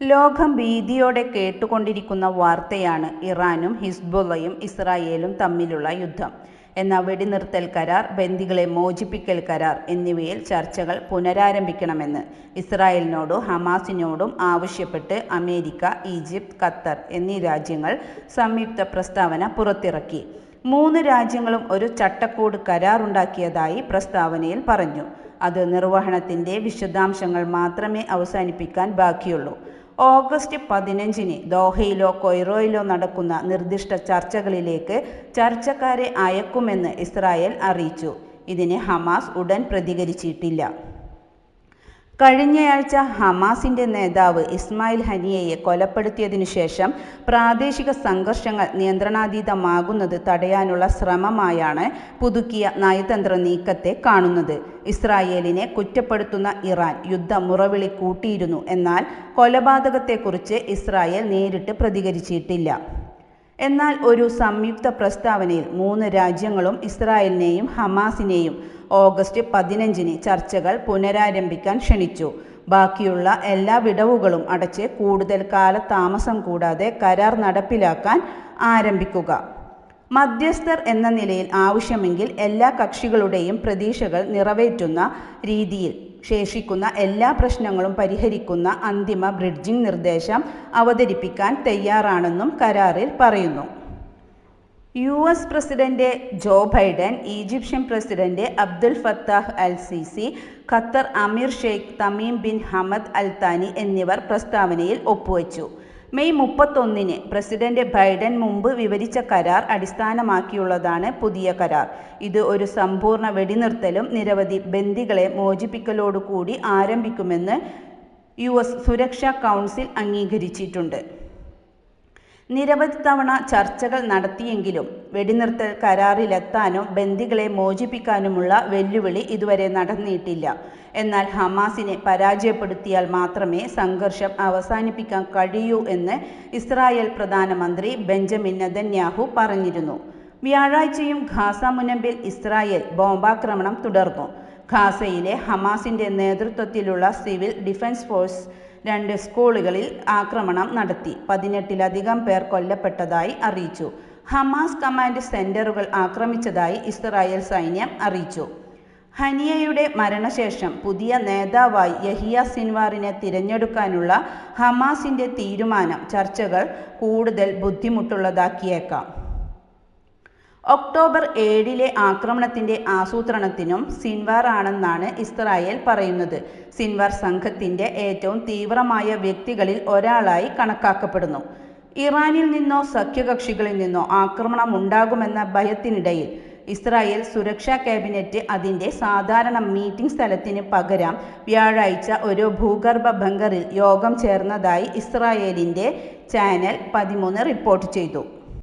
ലോകം ഭീതിയോടെ കേട്ടുകൊണ്ടിരിക്കുന്ന വാർത്തയാണ് ഇറാനും ഹിസ്ബുള്ളയും ഇസ്രായേലും തമ്മിലുള്ള യുദ്ധം. എന്ന വെടിനിർത്തൽ കരാർ ബന്ദികളെ മോചിപ്പിക്കൽ കരാർ എന്നിവയിൽ ചർച്ചകൾ പുനരാരംഭിക്കണമെന്ന് ഇസ്രായേലിനോടും ഹമാസിനോടും ആവശ്യപ്പെട്ട് അമേരിക്ക ഈജിപ്ത് ഖത്തർ എന്നീ രാജ്യങ്ങൾ സംയുക്ത പ്രസ്താവന പുറത്തിറക്കി. മൂന്ന് രാജ്യങ്ങളും ഒരു ചട്ടക്കൂട് കരാറുണ്ടാക്കിയതായി പ്രസ്താവനയിൽ പറഞ്ഞു. അത് നിർവഹണത്തിന്റെ വിശദാംശങ്ങൾ മാത്രമേ അവസാനിപ്പിക്കാൻ ബാക്കിയുള്ളൂ. ഓഗസ്റ്റ് പതിനഞ്ചിന് ദോഹയിലോ കൊയ്റോയിലോ നടക്കുന്ന നിർദ്ദിഷ്ട ചർച്ചകളിലേക്ക് ചർച്ചക്കാരെ അയക്കുമെന്ന് ഇസ്രായേൽ അറിയിച്ചു. ഇതിന് ഹമാസ് ഉടൻ പ്രതികരിച്ചിട്ടില്ല. കഴിഞ്ഞയാഴ്ച ഹമാസിന്റെ നേതാവ് ഇസ്മായിൽ ഹനിയയെ കൊലപ്പെടുത്തിയതിനു ശേഷം പ്രാദേശിക സംഘർഷങ്ങൾ നിയന്ത്രണാതീതമാകുന്നത് തടയാനുള്ള ശ്രമമായാണ് പുതുക്കിയ നയതന്ത്ര നീക്കത്തെ കാണുന്നത്. ഇസ്രായേലിനെ കുറ്റപ്പെടുത്തുന്ന ഇറാൻ യുദ്ധമുറവിളി കൂട്ടിയിരുന്നു എന്നാൽ കൊലപാതകത്തെക്കുറിച്ച് ഇസ്രായേൽ നേരിട്ട് പ്രതികരിച്ചിട്ടില്ല. എന്നാൽ ഒരു സംയുക്ത പ്രസ്താവനയിൽ മൂന്ന് രാജ്യങ്ങളും ഇസ്രായേലിനെയും ഹമാസിനെയും ഓഗസ്റ്റ് പതിനഞ്ചിന് ചർച്ചകൾ പുനരാരംഭിക്കാൻ ക്ഷണിച്ചു. ബാക്കിയുള്ള എല്ലാ വിടവുകളും അടച്ച് കൂടുതൽ കാലതാമസം കൂടാതെ കരാർ നടപ്പിലാക്കാൻ ആരംഭിക്കുക. മധ്യസ്ഥർ എന്ന നിലയിൽ ആവശ്യമെങ്കിൽ എല്ലാ കക്ഷികളുടെയും പ്രതീക്ഷകൾ നിറവേറ്റുന്ന രീതിയിൽ ശേഷിക്കുന്ന എല്ലാ പ്രശ്നങ്ങളും പരിഹരിക്കുന്ന അന്തിമ ബ്രിഡ്ജിംഗ് നിർദ്ദേശം അവതരിപ്പിക്കാൻ തയ്യാറാണെന്നും കരാറിൽ പറയുന്നു. U S president Joe Biden Egyptian president Abdul Fattah al Sisi Qatar Amir Sheikh Tamim bin Hamad al Thani എന്നിവർ പ്രസ്താവനയിൽ ഒപ്പുവച്ചു. മെയ് മുപ്പത്തൊന്നിന് പ്രസിഡന്റ് ബൈഡൻ മുമ്പ് വിവരിച്ച കരാർ അടിസ്ഥാനമാക്കിയുള്ളതാണ് പുതിയ കരാർ. ഇത് ഒരു സമ്പൂർണ വെടിനിർത്തലും നിരവധി ബന്ദികളെ മോചിപ്പിക്കലോടുകൂടി ആരംഭിക്കുമെന്ന് യു എസ് സുരക്ഷാ കൗൺസിൽ അംഗീകരിച്ചിട്ടുണ്ട്. നിരവധി തവണ ചർച്ചകൾ നടത്തിയെങ്കിലും വെടിനിർത്തൽ കരാറിലെത്താനും ബന്ദികളെ മോചിപ്പിക്കാനുമുള്ള വെല്ലുവിളി ഇതുവരെ നടന്നിട്ടില്ല. എന്നാൽ ഹമാസിനെ പരാജയപ്പെടുത്തിയാൽ മാത്രമേ സംഘർഷം അവസാനിപ്പിക്കാൻ കഴിയൂ എന്ന് ഇസ്രായേൽ പ്രധാനമന്ത്രി ബെഞ്ചമിൻ നെതന്യാഹു പറഞ്ഞിരുന്നു. വ്യാഴാഴ്ചയും ഖാസ മുനമ്പിൽ ഇസ്രായേൽ ബോംബാക്രമണം തുടർന്നു. ഖാസയിലെ ഹമാസിന്റെ നേതൃത്വത്തിലുള്ള സിവിൽ ഡിഫൻസ് ഫോഴ്സ് രണ്ട് സ്കൂളുകളിൽ ആക്രമണം നടത്തി. പതിനെട്ടിലധികം പേർ കൊല്ലപ്പെട്ടതായി അറിയിച്ചു. ഹമാസ് കമാൻഡ് സെന്ററുകൾ ആക്രമിച്ചതായി ഇസ്രായേൽ സൈന്യം അറിയിച്ചു. ഹനിയയുടെ മരണശേഷം പുതിയ നേതാവായി യഹിയ സിൻവാറിനെ തിരഞ്ഞെടുക്കാനുള്ള ഹമാസിന്റെ തീരുമാനം ചർച്ചകൾ കൂടുതൽ ബുദ്ധിമുട്ടുള്ളതാക്കിയേക്കാം. ഒക്ടോബർ ഏഴിലെ ആക്രമണത്തിന്റെ ആസൂത്രണത്തിനും സിൻവാർ ആണെന്നാണ് ഇസ്രായേൽ പറയുന്നത്. സിൻവാർ സംഘത്തിന്റെ ഏറ്റവും തീവ്രമായ വ്യക്തികളിൽ ഒരാളായി കണക്കാക്കപ്പെടുന്നു. ഇറാനിൽ നിന്നോ സഖ്യകക്ഷികളിൽ നിന്നോ ആക്രമണം ഉണ്ടാകുമെന്ന ഭയത്തിനിടയിൽ ഇസ്രായേൽ സുരക്ഷാ ക്യാബിനറ്റ് അതിന്റെ സാധാരണ മീറ്റിംഗ് സ്ഥലത്തിന് പകരം വ്യാഴാഴ്ച ഒരു ഭൂഗർഭ ബങ്കറിൽ യോഗം ചേർന്നതായി ഇസ്രായേലിന്റെ ചാനൽ പതിമൂന്ന് റിപ്പോർട്ട് ചെയ്തു.